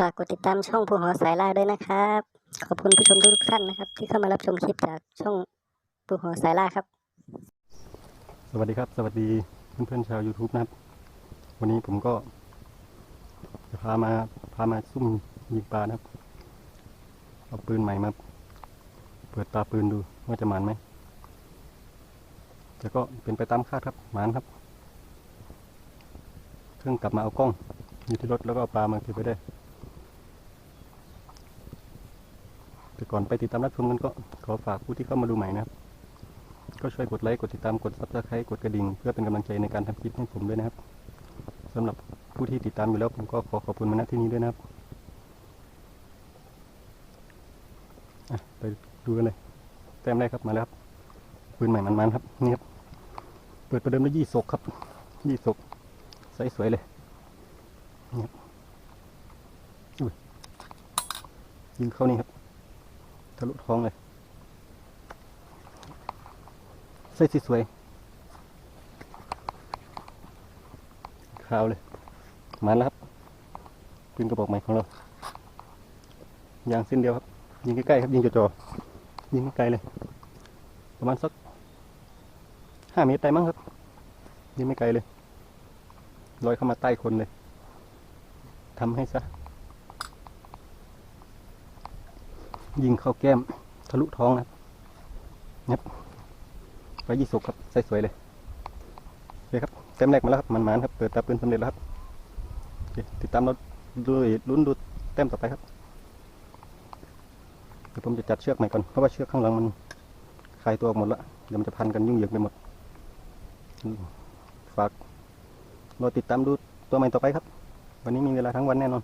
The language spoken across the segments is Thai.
ฝากกดติดตามช่องผู้หอสายล่าด้วยนะครับ ขอบคุณผู้ชมทุกท่านนะครับ ที่เข้ามารับชมคลิปจากช่องผู้หอสายล่าครับ สวัสดีครับ สวัสดีเพื่อนๆชาว YouTube นะครับ วันนี้ผมก็จะพามาพามาซุ่มยิงปลานะครับ เอาปืนใหม่มาเปิดตาปืนดูว่าจะหมานไหมแต่ก็เป็นไปตามคาดครับหมานครับเพิ่องกลับมาเอากล้องอยู่ที่รถแล้วก็เอาปลามาเก็บไว้ได้ แต่ก่อนไปติดตามรับชมกันก็ขอฝากผู้ที่เข้ามาดูใหม่นะครับ ก็ช่วยกดไลค์ กดติดตาม กดซับสไครต์กดกระดิ่ง เพื่อเป็นกำลังใจในการทำคลิปให้ผมด้วยนะครับสำหรับผู้ที่ติดตามอยู่แล้วผมก็ขอขอบคุณมาณที่นี้ด้วยนะครับไปดูกันเลยแต้มแรกครับมาแล้วครับปืนใหม่มันๆครับนี่ครับเปิดประเดิมด้วยยี่สกครับยี่สกใสสวยเลยนี่ครับยิงเข้านี่ครับะลุท้องเลยใส่สีสวยขาวเลยมาแล้วครับปืนกระบอกใหม่ของเรายางเส้นเดียวครับยิงใกล้ๆครับยิงจ่อๆยิงไกลเลย ประมาณสักห้าเมตรได้มั้งครับยิงไม่ไกลเลยลอยเข้ามาใต้คนเลยทำให้ซะ ยิงเข้าแก้มทะลุท้องนะครับไว้ยี่สิบครับใส่สวยเลยโอเคครับเต็มแรกมาแล้วครับมันมันครับเปิดตาปืนสำเร็จแล้วครับติดตามเราดูลุ้นดูแต้มต่อไปครับเดี๋ยวผมจะจัดเชือกใหม่ก่อนเพราะว่าเชือกข้างหลังมันคลายตัวออกหมดแล้วเดี๋ยวมันจะพันกันยุ่งเหยิงไปหมดฝากเรอติดตามดูตัวใหม่ต่อไปครับ วันนี้มีเวลาทั้งวันแน่นอน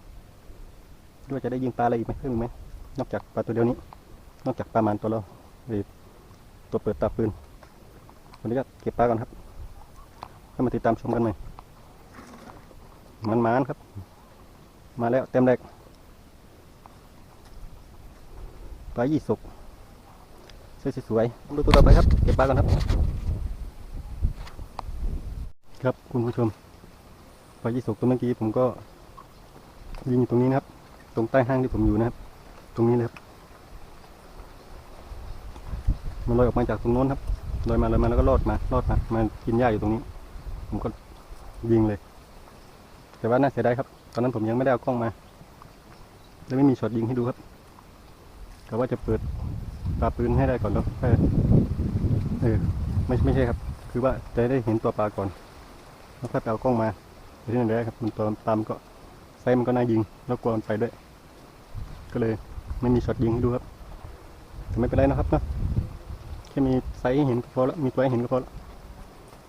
ด้วยจะได้ยิงปลาอะไรอีกไหมเพิ่มอีกไหม นอกจากปลาตัวเดียวนี้ นอกจากปลามันตัวเราหรือตัวเปิดตาปืนวันนี้ก็เก็บปลาก่อนครับเข้มาติดตามชมกันใหม่มันมานครับ มาแล้วเต็มแรกปลายี่สกสวยๆดูตัวต่อไปครับ เก็บปลาก่อนครับ ครับคุณผู้ชมปลายี่สกตัวเมื่อกี้ผมก็ยิงอยู่ตรงนี้นะครับ ตรงใต้ห้างที่ผมอยู่นะครับ ตรงนี้เลยครับมันลอยออกมาจากตรงโน้นครับลอยมาลอยมาแล้วก็รอดมารอดมามากินหญ้าอยู่ตรงนี้ ผมก็ยิงเลย แต่ว่าน่าเสียดายครับ ตอนนั้นผมยังไม่ได้เอากล้องมาเลยไม่มีช็อตยิงให้ดูครับแต่ว่าจะเปิดปลาปืนให้ได้ก่อนแล้วเออไม่ไม่ใช่ครับ คือว่าจะได้เห็นตัวปลาก่อนแล้วค่อยไปเอากล้องมาแต่ที่ไหนได้ครับ มันตัวปลามก็ไซมันก็น่ายิง แล้วกลัวมันไปด้วย ก็เลย ไม่มีช็อตยิงให้ดูครับแต่ไม่เป็นไรนะครับเนาะแค่มีไซส์เห็นก็พอแล้วมีตัวให้เห็นก็พอแล้ว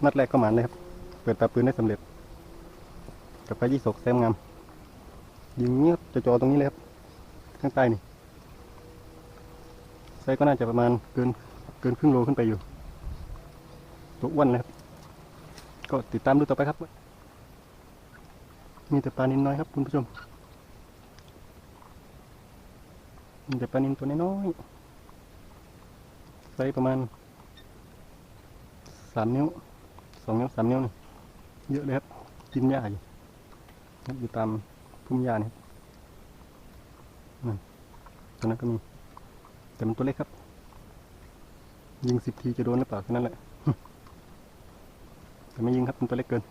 นัดแรกก็หมานเลยครับ เปิดตาปืนได้สำเร็จ กับไปยี่สกแซมงาม ยิงเงียบจะจอตรงนี้เลยครับ ข้างใต้นี่ไซส์ก็น่าจะประมาณเกินเกินครึ่งโลขึ้นไปอยู่ ตัวอ้วนเลยครับ ก็ติดตามดูต่อไปครับ มีแต่ปลานินน้อยครับคุณผู้ชม มีแต่ปลานินตัวน้อยๆไซส์ประมาณสามนิ้วสองนิ้วสามนิ้วนี่เยอะเลยครับ กินหญ้าอยู่อยู่ตามพุ่มหญ้านี่นั่นตัวนั้นก็มี แต่มันตัวเล็กครับ ยิงสิบทีจะโดนหรือเปล่าแค่นั้นแหละแต่ไม่ยิงครับมันตัวเล็กเกิน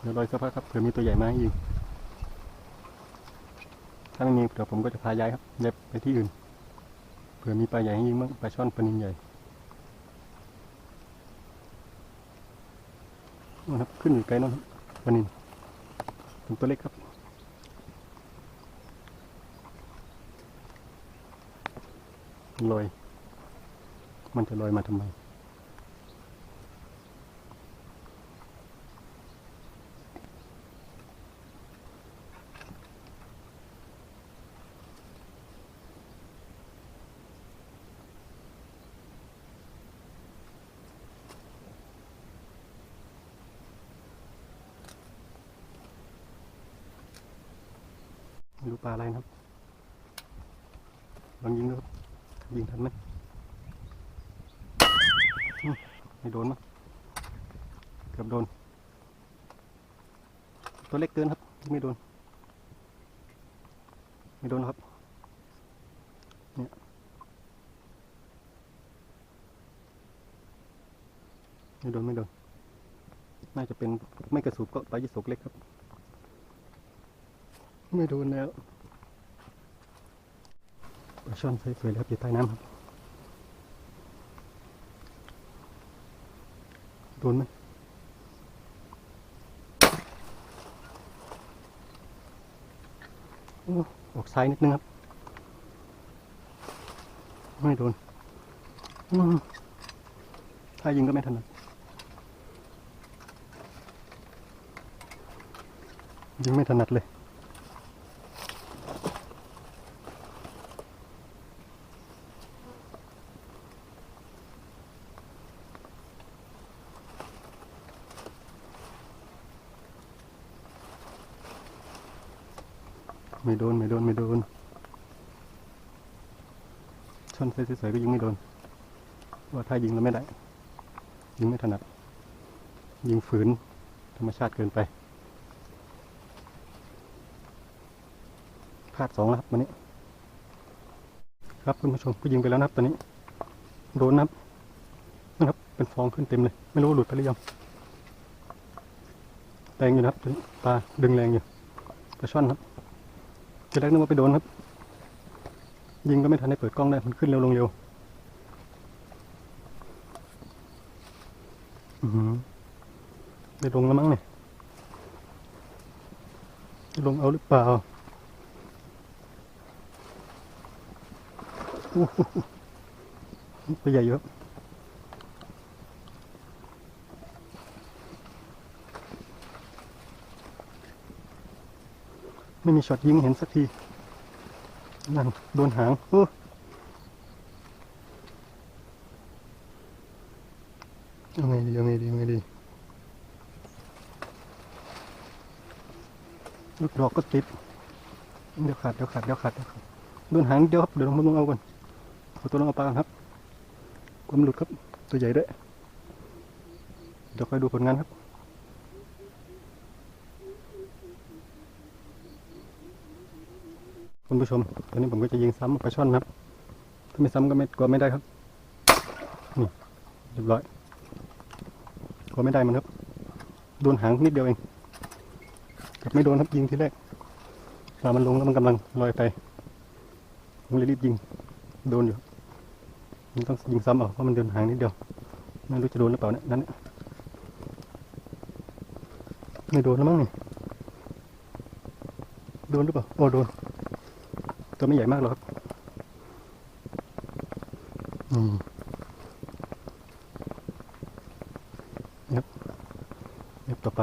เดี๋ยวรอยสักพักครับเผื่อมีตัวใหญ่มาให้ยิง ถ้าไม่มีเดี๋ยวผมก็จะพาย้ายครับย้ายไปที่อื่น เผื่อมีปลาใหญ่ให้ยิงบ้างปลาช่อนปลานินใหญ่นู่นครับขึ้นอยู่ไกลนู่นปลานินเป็นตัวเล็กครับลอยมันจะลอยมาทำไมูปลาอะไรนะครับลองยิงดูครับยิงทันไหมไม่โดนมั้งเกือบโดน ตัวเล็กเกินครับไม่โดน ไม่โดนครับเนี่ยไม่โดนไม่โดนน่าจะเป็นไม่กระสุบก็ปลายี่สกเล็กครับ ไม่โดนแล้วปลาช่อนสวยๆแล้วครับอยู่ใต้น้ำครับ โดนไหมออกซ้ายนิดนึงครับ ไม่โดนถ้ายิงก็ไม่ถนัดยิงไม่ถนัดเลย ไม่โดนไม่โดนไม่โดน ช่อนสวยๆก็ยิงไม่โดนว่าถ้ายิงแล้วไม่ได้ ยิงไม่ถนัด ยิงฝืน ธรรมชาติเกินไปพลาดสองแล้วครับวันนี้ ครับคุณผู้ชมก็ยิงไปแล้วนะครับตอนนี้ โดนนะครับนะครับ เป็นฟองขึ้นเต็มเลย ไม่รู้ว่าหลุดไปหรือยังแรงอยู่นะครับตาดึงแรงอยู่ปลาช่อนครับทีแรกนึกว่าไปโดนครับ ยิงก็ไม่ทันได้เปิดกล้องได้ มันขึ้นเร็วลงเร็วอือหได้ลงแล้วมั้งเนี่ยลงเอาหรือเปล่าตัวใหญ่เยอะไม่มีช็อตยิงเห็นสักที นั่นโดนหางโอ้ยังไงดียังไงดียังไงดีลูกดอกก็ติด เดี๋ยวขาดเดี๋ยวขาดเดี๋ยวขาดเดี๋ยวขาดโดนหางเดียวครับเดี๋ยวลงมาลงเอาก่อนเอาตัวลงเอาปลากครับความหลุดครับตัวใหญ่ด้วยเดี๋ยวคอยดูผลงานครับ คุณผู้ชมตอนนี้ผมก็จะยิงซ้ำปลาช่อนครับ ถ้าไม่ซ้ำก็ไม่กลัวไม่ได้ครับ นี่เรียบร้อยกลัวไม่ได้มันครับ โดนหางนิดเดียวเองกับไม่โดนครับยิงทีแรกปลามันลงแล้วมันกำลังลอยไปผมเลยรีบยิง โดนอยู่มันต้องยิงซ้ำเอาเพราะมันโดนหางนิดเดียว ไม่รู้จะโดนหรือเปล่าเนี่ยนั่นนี่ไม่โดนแล้วมั้งนี่ โดนหรือเปล่า โอ้โดน ตัวไม่ใหญ่มากหรอกครับอืมเงียบเงียบต่อไป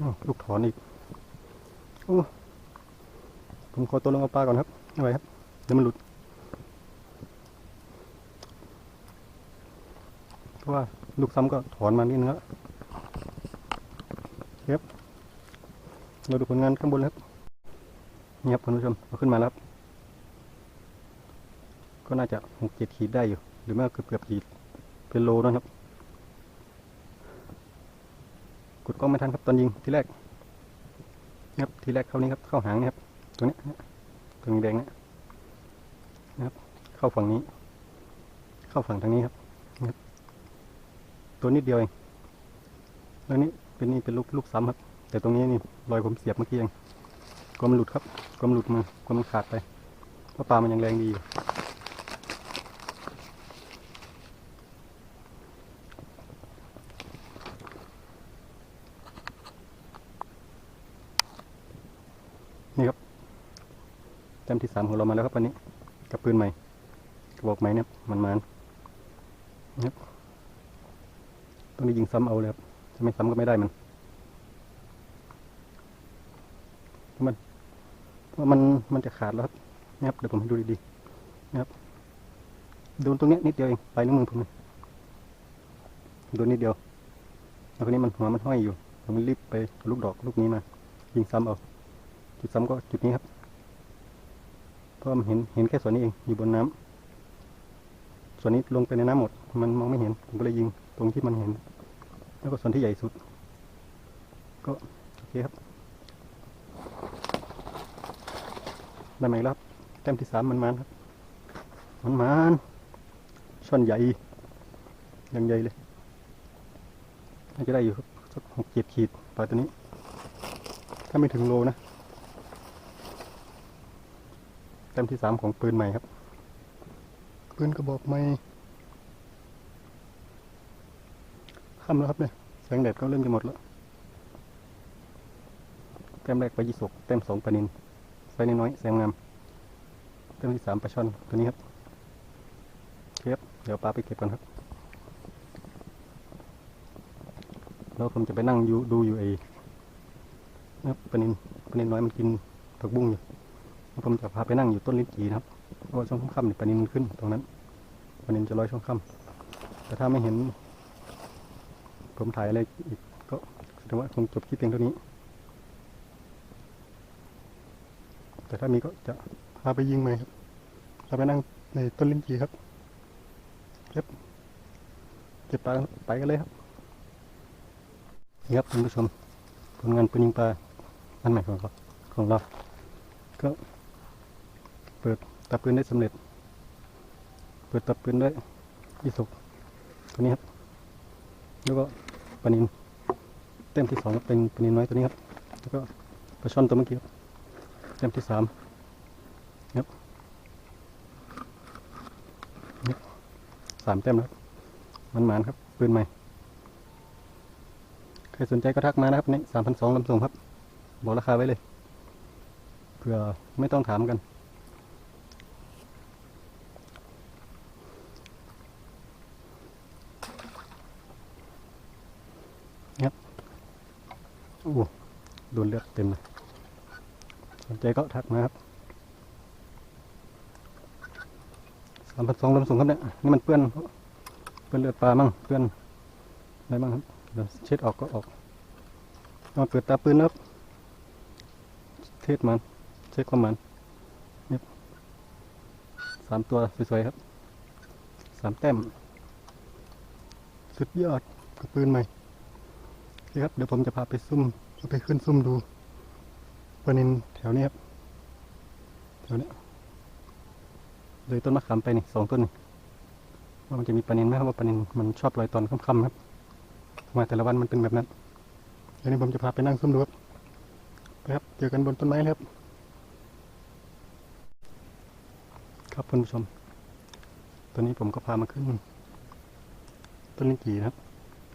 อ้าลูกถอนอีก โอ้ ผมขอตัวลงเอาปลาก่อนครับไม่ไหวครับ เดี๋ยวมันหลุด เพราะว่า ลูกซ้ำก็ถอนมานิดนึงแล้วครับเราดูผลงานข้างบนครับนี่ครับคุณผู้ชมเอาขึ้นมาแล้วก็น่าจะหกเจ็ดขีดได้อยู่ หรือไม่ก็เกือบเกือบขีดเป็นโลนะครับกดกล้องไม่ทันครับตอนยิงทีแรกครับทีแรกเข้านี้ครับเข้าหางนี่ครับตัวนี้ตัวแดงนี้ยนะครับ เข้าฝั่งนี้ เข้าฝั่งทางนี้ครับ ตัวนิดเดียวเองแล้วนี่เป็นนี่เป็นลูกลูกซ้ำครับ แต่ตรงนี้นี่รอยผมเสียบเมื่อกี้เองกลมันหลุดครับกลมันหลุดมือกลัวมันขาดไปเพราะปลามันยังแรงดีอยู่นี่ครับแต้มที่สามของเรามาแล้วครับวันนี้ กับปืนใหม่กระบอกใหม่เนี่ยมันมันๆนะครับ ต้องได้ยิงซ้ำเอาเลยครับถ้าไม่ซ้ำก็ไม่ได้มันมันว่ามันมันจะขาดแล้วครับนะครับเดี๋ยวผมให้ดูดีๆนะครับโดนตรงเนี้ยนิดเดียวเองไปนิ้วมือผมเลยโดนนิดเดียวแล้วคนนี้มันหัวมันห้อยอยู่ผมรีบไปลูกดอกลูกนี้มายิงซ้ำเอา จุดซ้ำก็จุดนี้ครับเพราะมันเห็นเห็นแค่ส่วนนี้เองอยู่บนน้ำส่วนนี้ลงไปในน้ำหมด มันมองไม่เห็นผมก็เลยยิง ตรงที่มันเห็น แล้วก็ส่วนที่ใหญ่สุด ก็โอเคครับได้ไหมครับแต้มที่สามมันมันครับ มันมันช่อนใหญ่ยังใหญ่เลยน่าจะได้อยู่สักหกเจ็ดขีดปลาตัวนี้ ถ้าไม่ถึงโลนะแต้มที่สามของปืนใหม่ครับปืนกระบอกใหม่ ค่ำแล้วครับเนี่ยแสงแดดก็เริ่มจะหมดแล้วแต้มแรกไปยี่สกแต้มสองปลานินไซส์น้อยแสงงามแต้มที่สามปลาช่อนตัวนี้ครับเคครับเดี๋ยวปลาไปเก็บกันครับแล้วผมจะไปนั่งอยู่ดูอยู่ไอ้นะปลานินปลานินน้อยมันกินผักบุ้งอยู่ผมจะพาไปนั่งอยู่ต้นลิ้นจีนะครับเพราะช่วงค่ำๆเนี่ยปลานินมันขึ้นตรงนั้นปลานินจะลอยช่วงค่ำแต่ถ้าไม่เห็น ผมถ่ายอะไรอีกก็แสดงว่าคงจบคลิปเพียงเท่านี้ แต่ถ้ามีก็จะพาไปยิงไหมครับพาไปนั่งในต้นลิ้นจีครับเก็บเก็บปลาไปกันเลยครับนี่ครับคุณผู้ชมผลงานปืนยิงปลาอันใหม่ของเราของเรา ก็เปิดตาปืนได้สำเร็จ เปิดตาปืนได้ยี่สุกตัวนี้ครับแล้วก็ ลานินเต็มที่สองเป็นปลานินน้อยตัวนี้ครับ แล้วก็ปลาช่อนตัวเมื่อกี้ครับเต็มที่สามครับสามเต็มแล้วมันหมานครับปืนใหม่ใครสนใจก็ทักมานะครับนี่สามพันสองลำส่งครับ บอกราคาไว้เลยเพื่อไม่ต้องถามกัน ครับโอ้โดนเลือดเต็มเลยสน ใจก็ทักมาครับสามพันสองลำส่งครับเนี่ยนี่มันเปื้อนเปื้อนเลือดปลามั่งเปื้อนอะไรบ้างครับเดี๋ยวเช็ดออกก็ออกมาเปิดตาปืนครับเทศมันเช็คความมันนี่สามตัวสวยๆครับสามแต้มสุดยอดกับปืนใหม่ครับเดี๋ยวผมจะพาไปซุ่มไปขึ้นซุ่มดู ปลานินแถวนี้ครับแถวนี้เลยต้นมะขามไปนี่สองต้นนี่ว่ามันจะมีปลานินไหมครับว่าปลานินมันชอบลอยตอนค่ำๆครับทำไมแต่ละวันมันเป็นแบบนั้นเดี๋ยวนี้ผมจะพาไปนั่งซุ่มดูครับไปครับเจอกันบนต้นไม้ครับ ครับคุณผู้ชม ตอนนี้ผมก็พามาขึ้น ต้นลิ้นจี่นะครับ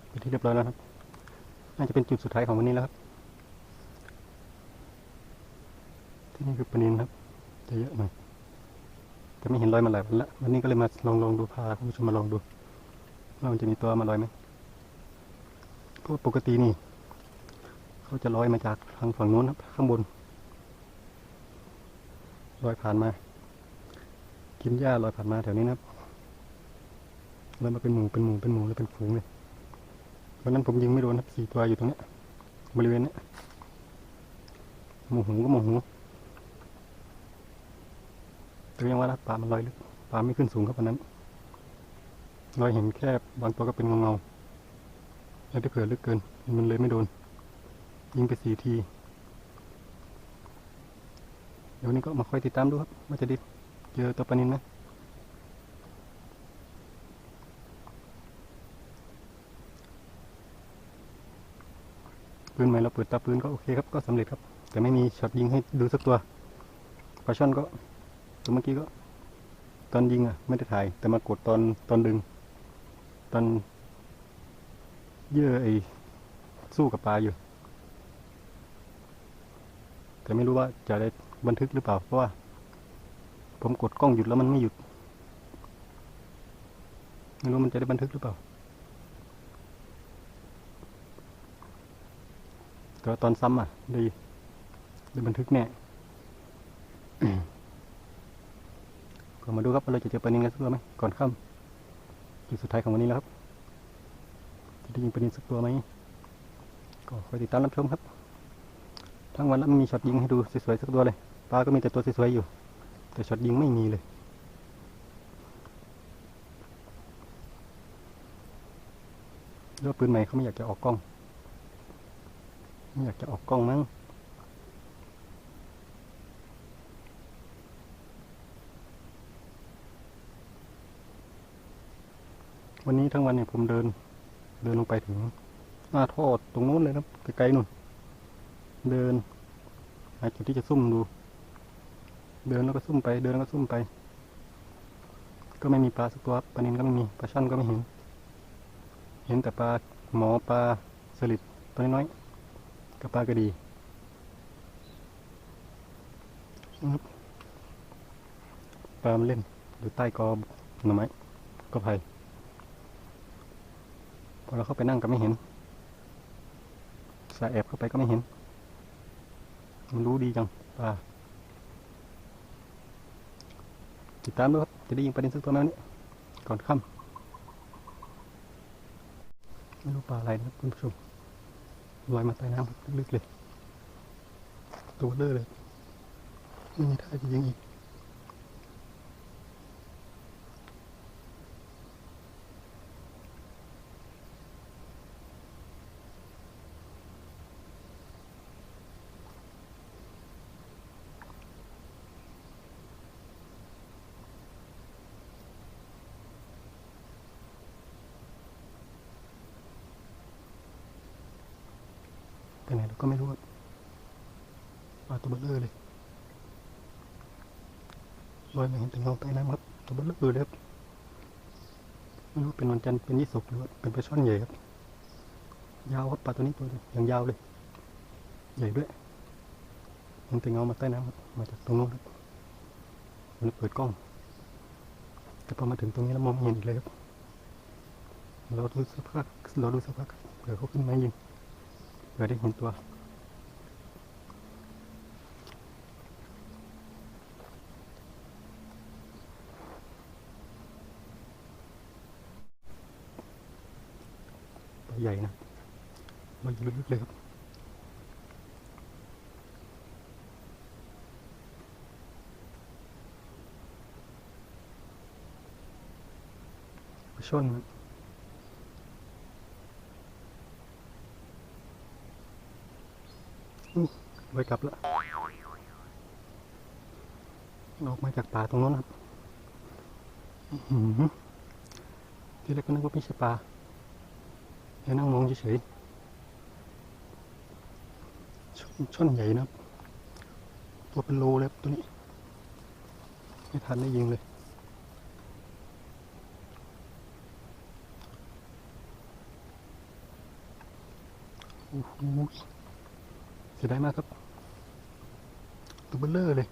เป็นที่เรียบร้อยแล้วครับ น่าจะเป็นจุดสุดท้ายของวันนี้แล้วครับ ที่ นี่คือปนินครับ จะเยอะหน่อยแต่ไม่เห็นรอยมาหลายวันล้ววันนี้ก็เลยมาลองลองดูพาคุณผู้ชมมาลองดูว่ามันจะมีตัวมาลอยไหมเพราะปกตินี่เขาจะลอยมาจากทางฝั่งโน้นครับ ข้างบนลอยผ่านมา กินหญ้าลอยผ่านมาแถวนี้นะครับลอยมาเป็นหมูเป็นหมูเป็นหมูแล้วเป็นฝูงเลยวันนั้นผมยิงไม่โดนครับสี่ตัวอยู่ตรงเนี้ยบริเวณเนี้ยหมูหูก็หมูหู แต่ยังว่านะปลามันลอยลึกปลาไม่ขึ้นสูงครับวันนั้นลอยเห็นแค่บางตัวก็เป็นเงาๆแล้วที่เผื่อลึกเกิน มันเลยไม่โดน ยิงไปสี่ที เดี๋ยวนนี้ก็มาคอยติดตามดูครับว่าจะได้เจอตัวปลานินไหมปืนใหม่เราเปิดตาปืนก็โอเคครับก็สำเร็จครับ แต่ไม่มีช็อตยิงให้ดูสักตัวปลาช่อนก็ ตัวเมื่อกี้ก็ ตอนยิงอะ ไม่ได้ถ่าย แต่มากดตอนตอนดึง ตอนเยื่อไอ้สู้กับปลาอยู่ แต่ไม่รู้ว่าจะได้บันทึกหรือเปล่า เพราะว่า ผมกดกล้องหยุดแล้วมันไม่หยุด ไม่รู้มันจะได้บันทึกหรือเปล่าแต่ตอนซ้ำอะได้ได้บันทึกแน่ ก็มาดูครับว่าเราจะเจอปลานินกันสักตัวไหมก่อนค่ำจุดสุดท้ายของวันนี้แล้วครับจะได้ยิงปลานินสักตัวไหมก็คอยติดตามรับชมครับ ทั้งวันแล้วไม่มีช็อตยิงให้ดูสวยๆสักตัวเลยปลาก็มีแต่ตัวสวยๆอยู่ แต่ช็อตยิงไม่มีเลยเลือกปืนใหม่เขาไม่อยากจะออกกล้อง ไม่อยากจะออกกล้องมั้ง วันนี้ทั้งวันเนี่ยผมเดิน เดินลงไปถึงหน้าท่อตรงนู้นเลยนะไกลๆนู่น เดินหาจุดที่จะซุ่มดู เดินแล้วก็ซุ่มไป เดินแล้วก็ซุ่มไป ก็ไม่มีปลาสักตัวครับปลานินก็ไม่มีปลาช่อนก็ไม่เห็น เห็นแต่ปลาหมอปลาสลิดตัวน้อยๆกับปลากระดีปลามันเล่นอยู่ใต้กอหน่อไม้ก็ไผ่ พอเราเข้าไปนั่งก็ไม่เห็นสายแอบเข้าไปก็ไม่เห็น มันรู้ดีจังปลาติดตามด้วยครับ จะได้ยิงประเด็นสักตัวไหมวันนี้ ก่อนค่ำไม่รู้ปลาอะไรนะครับคุณผู้ชมลอยมาใต้น้ำลึกๆเลย ตัวเบลอเลยไม่มีท่าจะยิงอีก ไปไหนเรา ก็ไม่รู้อะปลาตัวเบลอเลยลอยมาเห็นแต่เงาใต้น้ำครับตัวเบลอเลยครับไม่รู้เป็นวันจันทร์เป็นยี่สกหรือว่าเป็นปลาช่อนใหญ่ครับ ยาวครับปลาตัวนี้ตัวยังยาวเลย ใหญ่ด้วยเห็นแต่เงามาใต้น้ำครับมาจากตรงนู้นครับมันเปิดกล้องแต่พอมาถึงตรงนี้แล้วมองไม่เห็นอีกเลยครับเราดูสักพักเราดูสักพักครับเผื่อเขาขึ้นมายิง ผื่อได้เห็นตัวตัวใหญ่นะมันอยู่ลึกๆเลยครับปลาช่อนครับอู้ ไว้กลับล้วออกมาจากป่าตรงนั้นครับทีแรกก็นึกว่าไม่ใช่ปลาแค่นั่งมองเฉยๆช่อนช่อนใหญ่นะครับ ตัวเป็นโลเลยครับตัวนี้ ไม่ทันได้ยิงเลยโอ้โห สียดายมากครับตัวเบลเลอร์เลย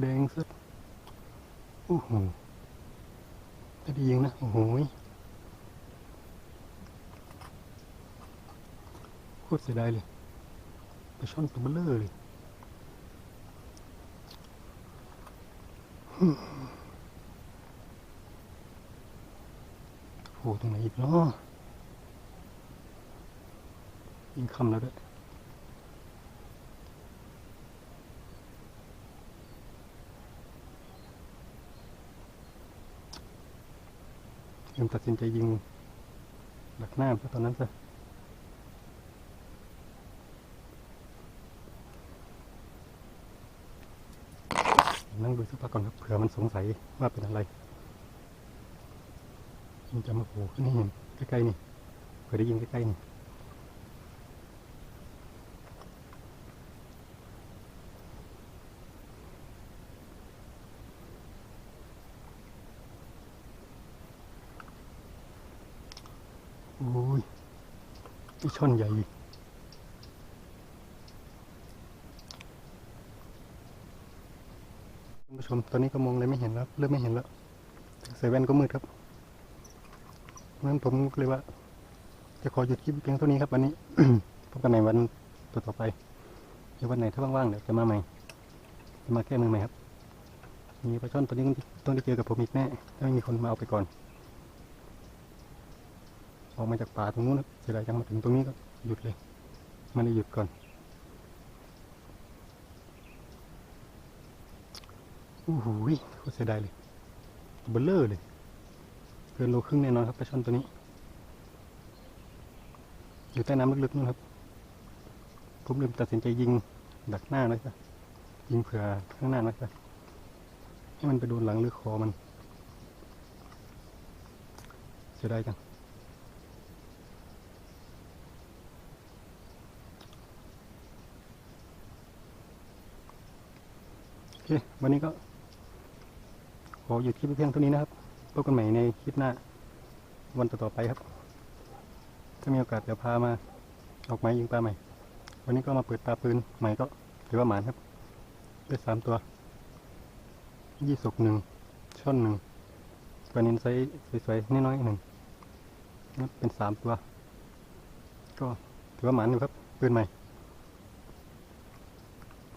แดงสุดโอ้โหถ้ด้ยิงนะ โอ้โหโคตรเสียดายเลยไปช่อนตัวเบลเลอร์เลยโอ้ตรงไหนอีกเนาะยิงคำแล้วด้วย ยังตัดสินใจยิงหลักหน้าซะตอนนั้นซะนั่งดูสักพักก่อนครับเผื่อมันสงสัยว่าเป็นอะไรมันจะมาโผล่ขึ้นให้เห็นใกล้ๆนี่เผื่อได้ยินใกล้ๆนี่ โอ้ยไอช่อนใหญ่คุณผู้ชมตอนนี้ก็มองอะไรไม่เห็นแล้ว เริ่มไม่เห็นแล้วใส่แว่นก็มืดครับนั้นผมเลยว่า จะขอหยุดคลิปเพียงเท่านี้ครับวันนี้ พบกันในวันต่อๆไปหรือวันไหนถ้าว่างๆเดี๋ยวจะมาใหม่จะมาแก้มือใหม่ครับ มีปลาช่อนตัวนี้ต้องได้เจอกับผมอีกแน่ถ้าไม่มีคนมาเอาไปก่อน ออกมาจากป่าตรงนู้นเสียดายจังมาถึงตรงนี้ก็หยุดเลย มันได้หยุดก่อน โอ้โหโคตรเสียดายเลยเบลเลอร์เลยเกินโลครึ่งแน่นอนครับปลาช่อนตัวนี้ อยู่ใต้น้ำลึกๆนู่นครับ ผมลืมตัดสินใจยิงดักหน้าไว้ะยิงเผื่อข้างหน้าไว้ะให้มันไปโดนหลังหรือคอมันเสียดายจัง โอเค วันนี้ก็ ขอหยุดคลิปเพียงเท่านี้นะครับพบกันใหม่ในคลิปหน้า วันต่อๆไปครับ ถ้ามีโอกาสเดี๋ยวพามาออกไม้ยิงปลาใหม่ วันนี้ก็มาเปิดปลาปืนใหม่ก็ถือว่าหมานครับ ได้สามตัว ยี่สกหนึ่งช่อนหนึ่งปลานินไซส์สวยๆน้อยๆหนึ่งนับเป็นสามตัว ก็ถือว่าหมานอยู่ครับปืนใหม่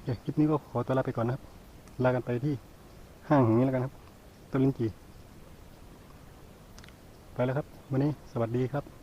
คคลิปนี้ก็ขอตัวลาไปก่อนนะครับ ลากันไปที่ห้างแห่งนี้แล้วกันครับต้นลิ้นจีไปแล้วครับ วันนี้สวัสดีครับ